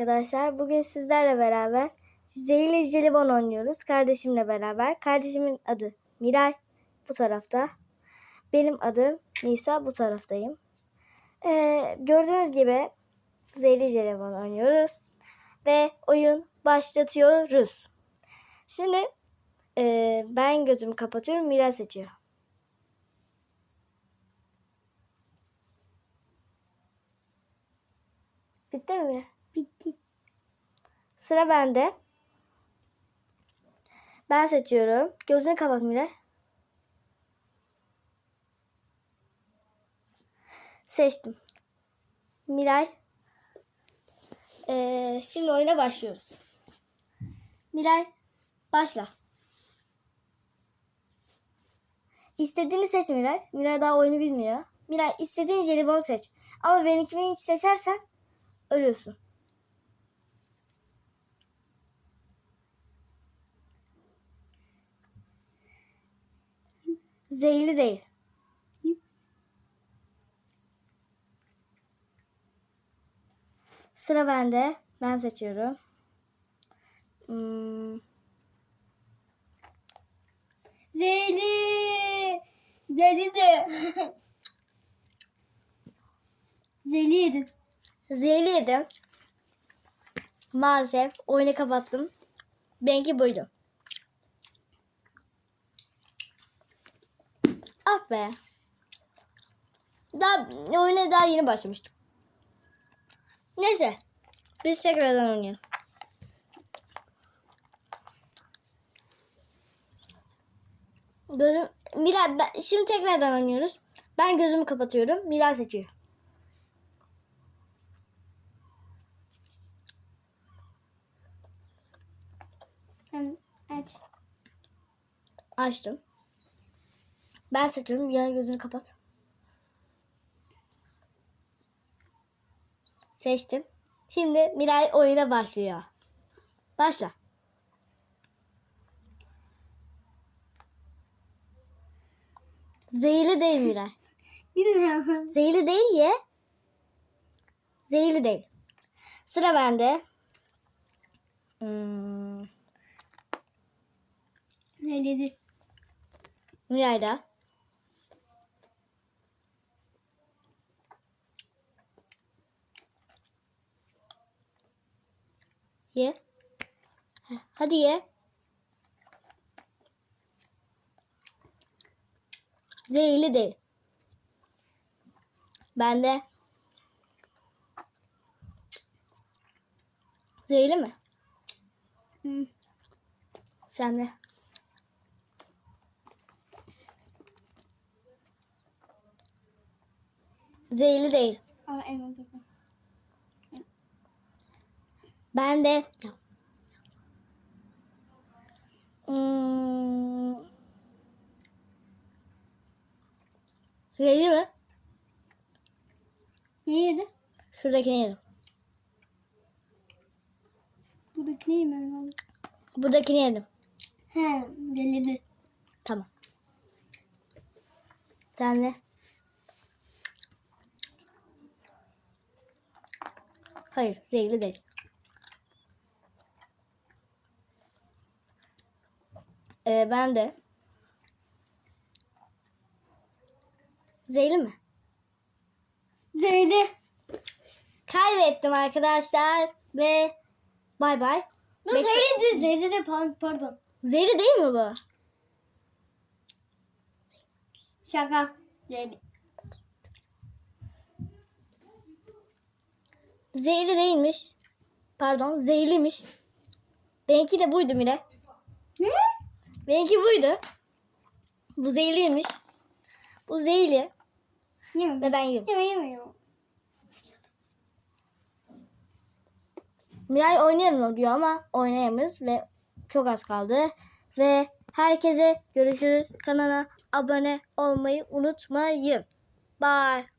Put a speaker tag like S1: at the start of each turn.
S1: arkadaşlar. Bugün sizlerle beraber Zehirli Jelibon oynuyoruz. Kardeşimle beraber. Kardeşimin adı Miray. Bu tarafta. Benim adım Nisa. Bu taraftayım. Ee, gördüğünüz gibi Zehirli Jelibon oynuyoruz. Ve oyun başlatıyoruz. Şimdi e, ben gözümü kapatıyorum. Miray seçiyor. Bitti mi?
S2: Bitti.
S1: Sıra bende. Ben seçiyorum. Gözünü kapat Miray. Seçtim. Miray. Ee, şimdi oyuna başlıyoruz. Miray başla. İstediğini seç Miray. Miray daha oyunu bilmiyor. Miray istediğin jelibonu seç. Ama benimkini hiç seçersen ölüyorsun. Zehirli değil. Sıra bende. Ben seçiyorum. Hmm,
S2: Zeli. Zeli de. Zeli yedin.
S1: zehirli yedim. Maalesef oyunu kapattım. Benimki buydu. Ah be. Daha oyuna daha yeni başlamıştım. Neyse. Biz tekrardan oynayalım. Gözüm Miray ben, şimdi tekrardan oynuyoruz. Ben gözümü kapatıyorum. Miray seçiyor.
S2: Aç.
S1: Açtım. Ben seçiyorum. Yan gözünü kapat. Seçtim. Şimdi Miray oyuna başlıyor. Başla. Zehirli değil Miray.
S2: Bilmiyorum.
S1: Zehirli değil ye. Zehirli değil. Sıra bende. Hmm,
S2: Zeli yedi.
S1: Miray'da. Ye. Hadi ye. Zehirli değil. Bende. Zehirli mi?
S2: Hı.
S1: Sende. Zehirli değil.
S2: Ama en mantıklı.
S1: Ben de hmm, Zehirli mi?
S2: Ne yedi?
S1: Şuradakini yedim.
S2: Buradaki neyim ben oğlum?
S1: Buradakini yedim.
S2: He, zeli yedi.
S1: Tamam. Sen de? Hayır, zehirli değil. Ee, ben de. Zehirli mi?
S2: Zeli.
S1: Kaybettim arkadaşlar ve bay bay.
S2: Bu
S1: Bekle.
S2: zeli de zeli de pardon.
S1: Zehirli değil mi bu?
S2: Şaka. Zeli.
S1: Zehirli değilmiş. Pardon, zehirliymiş. Benimki de buydu Mire.
S2: Ne?
S1: Benimki buydu. Bu zehirliymiş. Bu zehirli
S2: Yeme.
S1: ve ben yiyorum.
S2: Yeme yeme yeme.
S1: Miray oynayalım diyor ama oynayamıyoruz ve çok az kaldı. Ve herkese görüşürüz. Kanala abone olmayı unutmayın. Bye.